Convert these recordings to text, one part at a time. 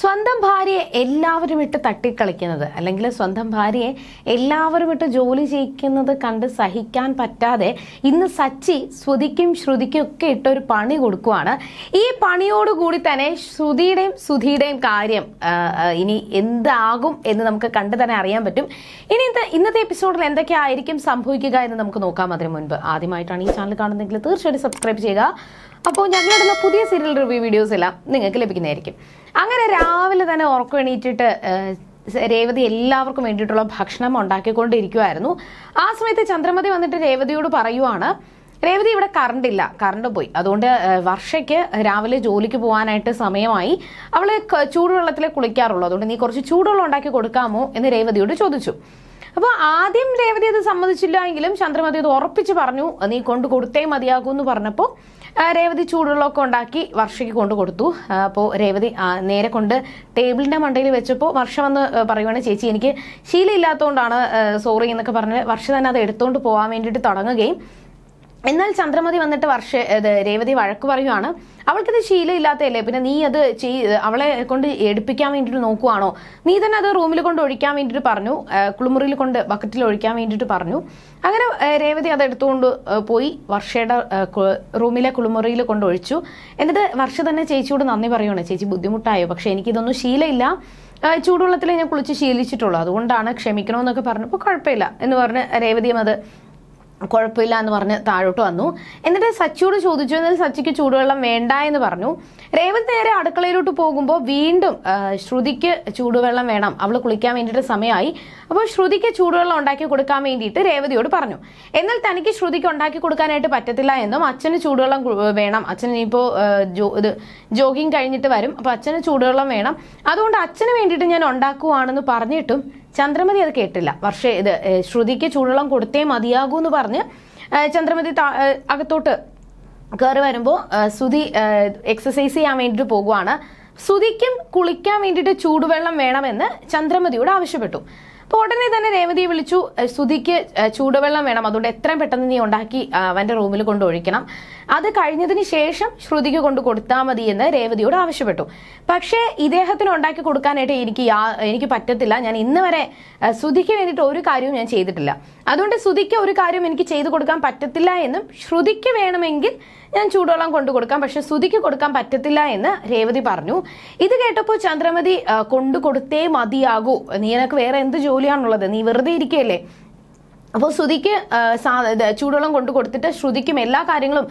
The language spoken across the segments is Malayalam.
സ്വന്തം ഭാര്യയെ എല്ലാവരും ഇട്ട് തട്ടിക്കളിക്കുന്നത്. അല്ലെങ്കിൽ സ്വന്തം ഭാര്യയെ എല്ലാവരും ഇട്ട് ജോലി ചെയ്യിക്കുന്നത് കണ്ട് സഹിക്കാൻ പറ്റാതെ ഇന്ന് സച്ചി ശ്രുതിക്കും ശ്രുതിക്കും ഒക്കെ ഇട്ടൊരു പണി കൊടുക്കുവാണ്. ഈ പണിയോടുകൂടി തന്നെ ശ്രുതിയുടെയും സുധിയുടെയും കാര്യം ഇനി എന്താകും എന്ന് നമുക്ക് കണ്ടു തന്നെ അറിയാൻ പറ്റും. ഇനി ഇന്നത്തെ എപ്പിസോഡിൽ എന്തൊക്കെ ആയിരിക്കും സംഭവിക്കുക എന്ന് നമുക്ക് നോക്കാം അതിന് മുൻപ്. ആദ്യമായിട്ടാണ് ഈ ചാനൽ കാണുന്നതെങ്കിൽ തീർച്ചയായിട്ടും സബ്സ്ക്രൈബ് ചെയ്യുക. അപ്പോൾ ഞങ്ങളിടുന്ന പുതിയ സീരിയൽ റിവ്യൂ വീഡിയോസ് എല്ലാം നിങ്ങൾക്ക് ലഭിക്കുന്നതായിരിക്കും. അങ്ങനെ രാവിലെ തന്നെ ഉറക്കം എണീറ്റിട്ട് രേവതി എല്ലാവർക്കും വേണ്ടിയിട്ടുള്ള ഭക്ഷണം ഉണ്ടാക്കിക്കൊണ്ടിരിക്കുമായിരുന്നു ആ സമയത്ത് ചന്ദ്രമതി വന്നിട്ട് രേവതിയോട് പറയുവാണ് രേവതി ഇവിടെ കറണ്ട് ഇല്ല. കറണ്ട് പോയി. അതുകൊണ്ട് വർഷയ്ക്ക് രാവിലെ ജോലിക്ക് പോകാനായിട്ട് സമയമായി. അവൾ ചൂടുവെള്ളത്തിലെ കുളിക്കാറുള്ളൂ. അതുകൊണ്ട് നീ കുറച്ച് ചൂടുവെള്ളം ഉണ്ടാക്കി കൊടുക്കാമോ? എന്ന് രേവതിയോട് ചോദിച്ചു. അപ്പോൾ ആദ്യം രേവതി അത് സമ്മതിച്ചില്ല എങ്കിലും ചന്ദ്രമതി അത് ഉറപ്പിച്ച് പറഞ്ഞു നീ കൊണ്ട് കൊടുത്തേ മതിയാകൂ എന്ന് പറഞ്ഞപ്പോൾ രേവതി ചൂടുവെള്ളമൊക്കെ ഉണ്ടാക്കി വർഷയ്ക്ക് കൊണ്ടു കൊടുത്തു. അപ്പോൾ രേവതി നേരെ കൊണ്ട് ടേബിളിന്റെ മണ്ടയിൽ വെച്ചപ്പോൾ വർഷ വന്ന് പറയുവാണ് ചേച്ചി എനിക്ക് ശീലമില്ലാത്തതുകൊണ്ടാണ് സോറി എന്നൊക്കെ പറഞ്ഞ് വർഷ തന്നെ അത് എടുത്തുകൊണ്ട് പോകാൻ വേണ്ടിയിട്ട് തുടങ്ങുകയും എന്നാൽ ചന്ദ്രമതി വന്നിട്ട് വർഷ രേവതി വഴക്ക് പറയുവാണ് അവൾക്കിത് ശീലമില്ലാത്തതല്ലേ പിന്നെ നീ അത് ചെയ് അവളെ കൊണ്ട് എടുപ്പിക്കാൻ വേണ്ടിയിട്ട് നോക്കുവാണോ? നീ തന്നെ അത് റൂമിൽ കൊണ്ട് ഒഴിക്കാൻ വേണ്ടിയിട്ട് പറഞ്ഞു കുളിമുറിയിൽ കൊണ്ട് ബക്കറ്റിൽ ഒഴിക്കാൻ വേണ്ടിയിട്ട് പറഞ്ഞു. അങ്ങനെ രേവതി അത് എടുത്തുകൊണ്ട് പോയി വർഷയുടെ റൂമിലെ കുളിമുറിയിൽ കൊണ്ട് ഒഴിച്ചു. എന്നിട്ട് വർഷ തന്നെ ചേച്ചിയോട് നന്ദി പറയുവാണ് ചേച്ചി ബുദ്ധിമുട്ടായോ? പക്ഷെ എനിക്കിതൊന്നും ശീലമില്ല. ചൂടുവെള്ളത്തിൽ ഞാൻ കുളിച്ച് ശീലിച്ചിട്ടുള്ളൂ. അതുകൊണ്ടാണ് ക്ഷമിക്കണമെന്നൊക്കെ പറഞ്ഞപ്പോൾ കുഴപ്പമില്ല. എന്ന് പറഞ്ഞ് രേവതിയും അത് കുഴപ്പമില്ല എന്ന് പറഞ്ഞ് താഴോട്ട് വന്നു. എന്നിട്ട് സച്ചിയോട് ചോദിച്ചു എന്നാൽ സച്ചിക്ക് ചൂടുവെള്ളം വേണ്ട എന്ന് പറഞ്ഞു. രേവത് നേരെ അടുക്കളയിലോട്ട് പോകുമ്പോൾ വീണ്ടും ശ്രുതിക്ക് ചൂടുവെള്ളം വേണം. അവൾ കുളിക്കാൻ വേണ്ടിയിട്ട് സമയമായി. അപ്പോൾ ശ്രുതിക്ക് ചൂടുവെള്ളം ഉണ്ടാക്കി കൊടുക്കാൻ വേണ്ടിയിട്ട് രേവതിയോട് പറഞ്ഞു. എന്നാൽ തനിക്ക് ശ്രുതിക്ക് ഉണ്ടാക്കി കൊടുക്കാനായിട്ട് പറ്റത്തില്ല എന്നും അച്ഛന് ചൂടുവെള്ളം വേണം. അച്ഛൻ ഇപ്പോൾ ഇത് ജോഗിങ് കഴിഞ്ഞിട്ട് വരും. അപ്പോൾ അച്ഛന് ചൂടുവെള്ളം വേണം. അതുകൊണ്ട് അച്ഛന് വേണ്ടിയിട്ട് ഞാൻ ഉണ്ടാക്കുവാണെന്ന് പറഞ്ഞിട്ടും ചന്ദ്രമതി അത് കേട്ടില്ല. പക്ഷേ ഇത് ശ്രുതിക്ക് ചൂടുവെള്ളം കൊടുത്തേ മതിയാകൂ എന്ന് പറഞ്ഞ് ചന്ദ്രമതി അകത്തോട്ട് കയറി വരുമ്പോൾ സുധി എക്സസൈസ് ചെയ്യാൻ വേണ്ടിയിട്ട് പോകുവാണ്. സുധിക്കും കുളിക്കാൻ വേണ്ടിയിട്ട് ചൂടുവെള്ളം വേണമെന്ന് ചന്ദ്രമതിയോട് ആവശ്യപ്പെട്ടു. അപ്പോൾ ഉടനെ തന്നെ രേവതിയെ വിളിച്ചു. ശ്രുതിക്ക് ചൂടുവെള്ളം വേണം. അതുകൊണ്ട് എത്രയും പെട്ടെന്ന് നീ ഉണ്ടാക്കി അവന്റെ റൂമിൽ കൊണ്ട് ഒഴിക്കണം. അത് കഴിഞ്ഞതിന് ശേഷം ശ്രുതിക്ക് കൊണ്ട് കൊടുത്താൽ മതി എന്ന് രേവതിയോട് ആവശ്യപ്പെട്ടു. പക്ഷേ ഇദ്ദേഹത്തിന് ഉണ്ടാക്കി കൊടുക്കാനായിട്ട് എനിക്ക് എനിക്ക് പറ്റത്തില്ല. ഞാൻ ഇന്ന് വരെ ശ്രുതിക്ക് വേണ്ടിയിട്ട് ഒരു കാര്യവും ഞാൻ ചെയ്തിട്ടില്ല. അതുകൊണ്ട് ശ്രുതിക്ക് ഒരു കാര്യം എനിക്ക് ചെയ്തു കൊടുക്കാൻ പറ്റത്തില്ല എന്നും ശ്രുതിക്ക് വേണമെങ്കിൽ ഞാൻ ചൂടുവെള്ളം കൊണ്ടു കൊടുക്കാം. പക്ഷെ ശ്രുതിക്ക് കൊടുക്കാൻ പറ്റത്തില്ല എന്ന് രേവതി പറഞ്ഞു. ഇത് കേട്ടപ്പോൾ ചന്ദ്രമതി കൊണ്ടു കൊടുത്തേ മതിയാകൂ. നീ എനക്ക് വേറെ എന്ത് ജോലിയാണുള്ളത്. നീ വെറുതെ ഇരിക്കുകയല്ലേ അപ്പോൾ ശ്രുതിക്ക് ചൂടുവെള്ളം കൊണ്ടു കൊടുത്തിട്ട് ശ്രുതിക്കും എല്ലാ കാര്യങ്ങളും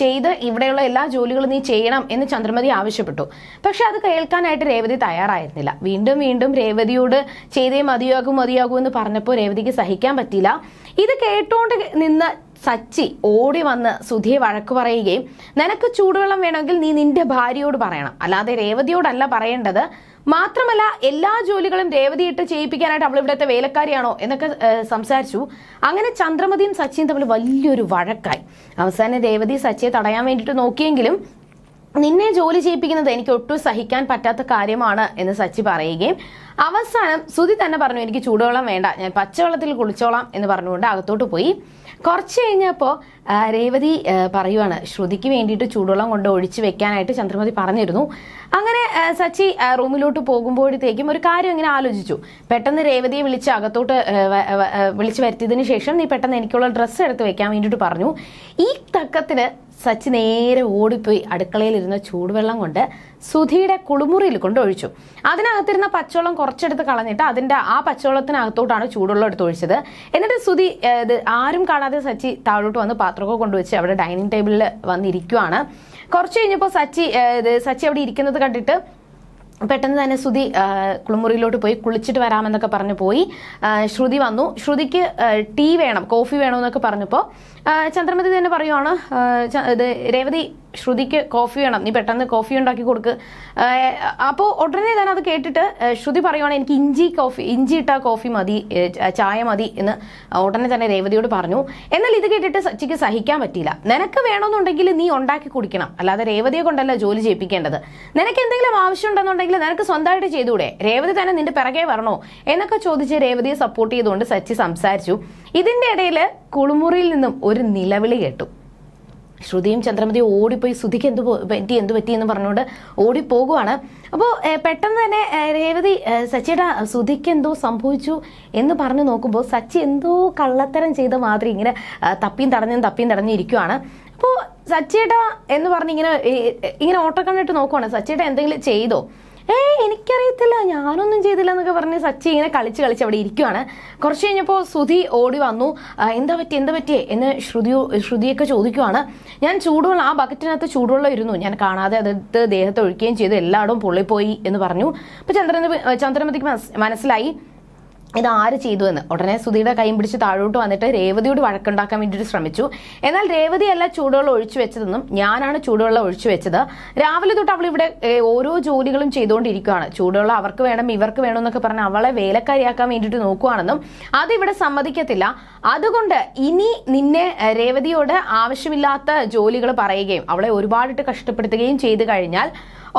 ചെയ്ത് ഇവിടെയുള്ള എല്ലാ ജോലികളും നീ ചെയ്യണം എന്ന് ചന്ദ്രമതി ആവശ്യപ്പെട്ടു. പക്ഷെ അത് കേൾക്കാനായിട്ട് രേവതി തയ്യാറായിരുന്നില്ല. വീണ്ടും വീണ്ടും രേവതിയോട് ചെയ്തേ മതിയാകും മതിയാകും എന്ന് പറഞ്ഞപ്പോൾ രേവതിക്ക് സഹിക്കാൻ പറ്റിയില്ല. ഇത് കേട്ടുകൊണ്ട് നിന്ന് സച്ചി ഓടി വന്ന് സുധിയെ വഴക്ക് പറയുകയും നിനക്ക് ചൂടുവെള്ളം വേണമെങ്കിൽ നീ നിന്റെ ഭാര്യയോട് പറയണം. അല്ലാതെ രേവതിയോടല്ല പറയേണ്ടത്. മാത്രമല്ല എല്ലാ ജോലികളും രേവതിയിട്ട് ചെയ്യിപ്പിക്കാനായിട്ട് അവൾ ഇവിടുത്തെ വേലക്കാരിയാണോ എന്നൊക്കെ സംസാരിച്ചു. അങ്ങനെ ചന്ദ്രമതിയും സച്ചിയും തമ്മിൽ വലിയൊരു വഴക്കായി. അവസാനം രേവതി സച്ചിയെ തടയാൻ വേണ്ടിയിട്ട് നോക്കിയെങ്കിലും നിന്നെ ജോലി ചെയ്യിപ്പിക്കുന്നത് എനിക്ക് ഒട്ടും സഹിക്കാൻ പറ്റാത്ത കാര്യമാണ് എന്ന് സച്ചി പറയുകയും അവസാനം സുധി തന്നെ പറഞ്ഞു എനിക്ക് ചൂടുവെള്ളം വേണ്ട ഞാൻ പച്ചവെള്ളത്തിൽ കുളിച്ചോളാം എന്ന് പറഞ്ഞുകൊണ്ട് അകത്തോട്ട് പോയി. കുറച്ച് കഴിഞ്ഞപ്പോൾ രേവതി പറയുവാണ് ശ്രുതിക്ക് വേണ്ടിയിട്ട് ചൂടുവെള്ളം കൊണ്ട് ഒഴിച്ചു വെക്കാനായിട്ട് ചന്ദ്രമതി പറഞ്ഞിരുന്നു. അങ്ങനെ സച്ചി റൂമിലോട്ട് പോകുമ്പോഴത്തേക്കും ഒരു കാര്യം ഇങ്ങനെ ആലോചിച്ചു. പെട്ടെന്ന് രേവതിയെ വിളിച്ച് അകത്തോട്ട് വിളിച്ചു വരുത്തിയതിന് ശേഷം നീ പെട്ടെന്ന് എനിക്കുള്ള ഡ്രസ്സ് എടുത്ത് വെക്കാൻ വേണ്ടിയിട്ട് പറഞ്ഞു. ഈ തക്കത്തിന് സച്ചി നേരെ ഓടിപ്പോയി അടുക്കളയിലിരുന്ന ചൂടുവെള്ളം കൊണ്ട് സുധിയുടെ കുളിമുറിയിൽ കൊണ്ട് ഒഴിച്ചു. അതിനകത്തിരുന്ന പച്ചവെള്ളം കുറച്ചെടുത്ത് കളഞ്ഞിട്ട് അതിന്റെ ആ പച്ചവെള്ളത്തിനകത്തോട്ടാണ് ചൂടുവെള്ളം എടുത്ത് ഒഴിച്ചത്. എന്നിട്ട് സുധി ഇത് ആരും കാണാതെ സച്ചി താഴോട്ട് വന്ന് പാത്രമൊക്കെ കൊണ്ടുവച്ച് അവിടെ ഡൈനിങ് ടേബിളിൽ വന്നിരിക്കുവാണ്. കുറച്ച് കഴിഞ്ഞപ്പോൾ സച്ചി ഇത് സച്ചി അവിടെ ഇരിക്കുന്നത് കണ്ടിട്ട് പെട്ടെന്ന് തന്നെ ശ്രുതി കുളിമുറിയിലോട്ട് പോയി കുളിച്ചിട്ട് വരാമെന്നൊക്കെ പറഞ്ഞു പോയി. ശ്രുതി വന്നു. ശ്രുതിക്ക് ടീ വേണം കോഫി വേണമെന്നൊക്കെ പറഞ്ഞപ്പോൾ ചന്ദ്രമതി തന്നെ പറയുവാണ് ഇത് രേവതി ശ്രുതിക്ക് കോഫി വേണം. നീ പെട്ടെന്ന് കോഫി ഉണ്ടാക്കി കൊടുക്ക്. അപ്പോൾ ഉടനെ തന്നെ അത് കേട്ടിട്ട് ശ്രുതി പറയുവാണ് എനിക്ക് ഇഞ്ചി കോഫി ഇഞ്ചി ഇട്ട കോഫി മതി ചായ മതി എന്ന് ഉടനെ തന്നെ രേവതിയോട് പറഞ്ഞു. എന്നാൽ ഇത് കേട്ടിട്ട് സച്ചിക്ക് സഹിക്കാൻ പറ്റിയില്ല. നിനക്ക് വേണമെന്നുണ്ടെങ്കിൽ നീ ഉണ്ടാക്കി കുടിക്കണം. അല്ലാതെ രേവതിയെ കൊണ്ടല്ല ജോലി ചെയ്യിപ്പിക്കേണ്ടത്. നിനക്ക് എന്തെങ്കിലും ആവശ്യം ആവശ്യമുണ്ടെന്നുണ്ടെങ്കിൽ നിനക്ക് സ്വന്തമായിട്ട് ചെയ്തുകൂടെ? രേവതി തന്നെ നിന്റെ പിറകെ വരണോ? എന്നൊക്കെ ചോദിച്ച് രേവതിയെ സപ്പോർട്ട് ചെയ്തുകൊണ്ട് സച്ചി സംസാരിച്ചു. ഇതിന്റെ ഇടയിൽ കുളിമുറിയിൽ നിന്നും ഒരു നിലവിളി കേട്ടു. ശ്രുതിയും ചന്ദ്രമതിയും ഓടിപ്പോയി ശ്രുതിക്ക് എന്ത് പറ്റി എന്ത് പറ്റി എന്ന് പറഞ്ഞുകൊണ്ട് ഓടിപ്പോകുവാണ്. അപ്പോൾ പെട്ടെന്ന് തന്നെ രേവതി സച്ചിയുടെ ശ്രുതിക്ക് എന്തോ സംഭവിച്ചു എന്ന് പറഞ്ഞു നോക്കുമ്പോൾ സച്ചി എന്തോ കള്ളത്തരം ചെയ്ത മാതിരി ഇങ്ങനെ തപ്പിയും തടഞ്ഞും തപ്പിയും തടഞ്ഞും ഇരിക്കുവാണ്. അപ്പോൾ സച്ചിയുടെ എന്ന് പറഞ്ഞ് ഇങ്ങനെ ഇങ്ങനെ ഓട്ടക്കണ്ണിട്ട് നോക്കുവാണ്. സച്ചിയുടെ എന്തെങ്കിലും ചെയ്തോ? ഏ എനിക്കറിയത്തില്ല. ഞാനൊന്നും ചെയ്തില്ല എന്നൊക്കെ പറഞ്ഞ് സച്ചി ഇങ്ങനെ കളിച്ച് കളിച്ച് അവിടെ ഇരിക്കുവാണ്. കുറച്ച് കഴിഞ്ഞപ്പോൾ ശ്രുതി ഓടി വന്നു. എന്താ പറ്റി എന്താ പറ്റിയേ എന്ന് ശ്രുതി ശ്രുതിയൊക്കെ ചോദിക്കുവാണ്. ഞാൻ ചൂടുവെള്ളം ആ ബക്കറ്റിനകത്ത് ചൂടുവെള്ളം ഇരുന്നു. ഞാൻ കാണാതെ അതെടുത്ത് ദേഹത്ത് ഒഴിക്കുകയും ചെയ്തു. എല്ലായിടവും പൊള്ളിപ്പോയി എന്ന് പറഞ്ഞു. അപ്പോൾ ചന്ദ്രൻ ചന്ദ്രമതിക്ക് മനസ്സിലായി. ഇത് ആര് ചെയ്തു എന്ന്? ഉടനെ സുധിയുടെ കൈയും പിടിച്ച് താഴോട്ട് വന്നിട്ട് രേവതിയോട് വഴക്കുണ്ടാക്കാൻ വേണ്ടിയിട്ട് ശ്രമിച്ചു. എന്നാൽ രേവതിയല്ല ചൂടുവെള്ളം ഒഴിച്ചു വെച്ചതെന്നും ഞാനാണ് ചൂടുവെള്ളം ഒഴിച്ചു വെച്ചത്. രാവിലെ തൊട്ട് അവൾ ഇവിടെ ഓരോ ജോലികളും ചെയ്തുകൊണ്ടിരിക്കുകയാണ്. ചൂടുവെള്ളം അവർക്ക് വേണം ഇവർക്ക് വേണം എന്നൊക്കെ പറഞ്ഞ് അവളെ വേലക്കാരിയാക്കാൻ വേണ്ടിയിട്ട് നോക്കുവാണെന്നും അതിവിടെ സമ്മതിക്കത്തില്ല. അതുകൊണ്ട് ഇനി നിന്നെ രേവതിയോട് ആവശ്യമില്ലാത്ത ജോലികൾ പറയുകയും അവളെ ഒരുപാടിട്ട് കഷ്ടപ്പെടുത്തുകയും ചെയ്തു കഴിഞ്ഞാൽ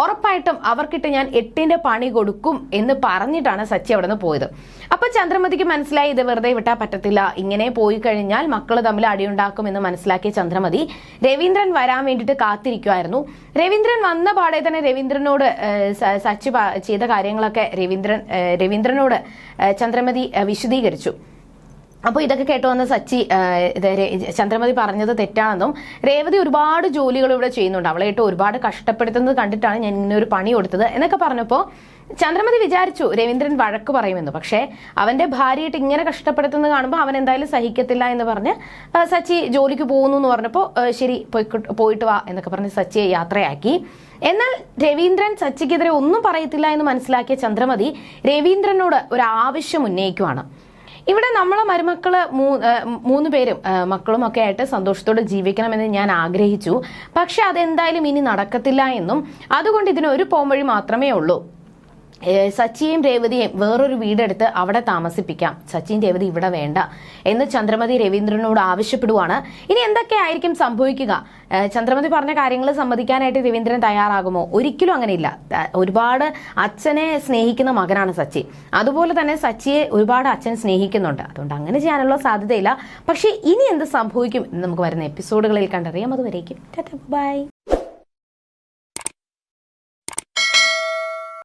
ഉറപ്പായിട്ടും അവർക്കിട്ട് ഞാൻ എട്ടിന്റെ പണി കൊടുക്കും എന്ന് പറഞ്ഞിട്ടാണ് സച്ചി അവിടെ നിന്ന് പോയത്. അപ്പൊ ചന്ദ്രമതിക്ക് മനസ്സിലായി ഇത് വെറുതെ വിട്ടാൽ പറ്റത്തില്ല. ഇങ്ങനെ പോയി കഴിഞ്ഞാൽ മക്കൾ തമ്മിൽ അടിയുണ്ടാക്കും എന്ന് മനസ്സിലാക്കിയ ചന്ദ്രമതി രവീന്ദ്രൻ വരാൻ വേണ്ടിയിട്ട് കാത്തിരിക്കുമായിരുന്നു രവീന്ദ്രൻ വന്ന പാടെ തന്നെ രവീന്ദ്രനോട് സച്ചി ചെയ്ത കാര്യങ്ങളൊക്കെ രവീന്ദ്രൻ രവീന്ദ്രനോട് ചന്ദ്രമതി വിശദീകരിച്ചു. അപ്പോൾ ഇതൊക്കെ കേട്ട് വന്ന സച്ചി ചന്ദ്രമതി പറഞ്ഞത് തെറ്റാണെന്നും രേവതി ഒരുപാട് ജോലികൾ ഇവിടെ ചെയ്യുന്നുണ്ട്. അവളെ ഇട്ട് ഒരുപാട് കഷ്ടപ്പെടുത്തുന്നത് കണ്ടിട്ടാണ് ഞാൻ ഇങ്ങനെ ഒരു പണി കൊടുത്തത് എന്നൊക്കെ പറഞ്ഞപ്പോൾ ചന്ദ്രമതി വിചാരിച്ചു രവീന്ദ്രൻ വഴക്ക് പറയുമെന്ന്. പക്ഷേ അവന്റെ ഭാര്യയായിട്ട് ഇങ്ങനെ കഷ്ടപ്പെടുത്തുന്നത് കാണുമ്പോൾ അവൻ എന്തായാലും സഹിക്കത്തില്ല എന്ന് പറഞ്ഞ് സച്ചി ജോലിക്ക് പോകുന്നു എന്ന് പറഞ്ഞപ്പോൾ ശരി പോയി പോയിട്ട് വാ എന്നൊക്കെ പറഞ്ഞ് സച്ചിയെ യാത്രയാക്കി. എന്നാൽ രവീന്ദ്രൻ സച്ചിക്കെതിരെ ഒന്നും പറയത്തില്ല എന്ന് മനസ്സിലാക്കിയ ചന്ദ്രമതി രവീന്ദ്രനോട് ഒരു ആവശ്യം ഉന്നയിക്കുവാണ്. ഇവിടെ നമ്മളെ മരുമക്കൾ മൂന്ന് പേരും മക്കളും ഒക്കെ ആയിട്ട് സന്തോഷത്തോടെ ജീവിക്കണമെന്ന് ഞാൻ ആഗ്രഹിച്ചു. പക്ഷെ അതെന്തായാലും ഇനി നടക്കത്തില്ല എന്നും അതുകൊണ്ട് ഇതിന് ഒരു പോംവഴി മാത്രമേ ഉള്ളൂ. സച്ചിയെയും രേവതിയെയും വേറൊരു വീടെടുത്ത് അവിടെ താമസിപ്പിക്കാം. സച്ചിൻ രേവതി ഇവിടെ വേണ്ട എന്ന് ചന്ദ്രമതി രവീന്ദ്രനോട് ആവശ്യപ്പെടുവാണ്. ഇനി എന്തൊക്കെയായിരിക്കും സംഭവിക്കുക? ചന്ദ്രമതി പറഞ്ഞ കാര്യങ്ങൾ സമ്മതിക്കാനായിട്ട് രവീന്ദ്രൻ തയ്യാറാകുമോ? ഒരിക്കലും അങ്ങനെയില്ല. ഒരുപാട് അച്ഛനെ സ്നേഹിക്കുന്ന മകനാണ് സച്ചി അതുപോലെ തന്നെ സച്ചിയെ ഒരുപാട് അച്ഛൻ സ്നേഹിക്കുന്നുണ്ട്. അതുകൊണ്ട് അങ്ങനെ ചെയ്യാനുള്ള സാധ്യതയില്ല. പക്ഷേ ഇനി എന്ത് സംഭവിക്കും എന്ന് നമുക്ക് വരുന്ന എപ്പിസോഡുകളിൽ കണ്ടറിയാം. അതുവരേക്കും. ബൈ.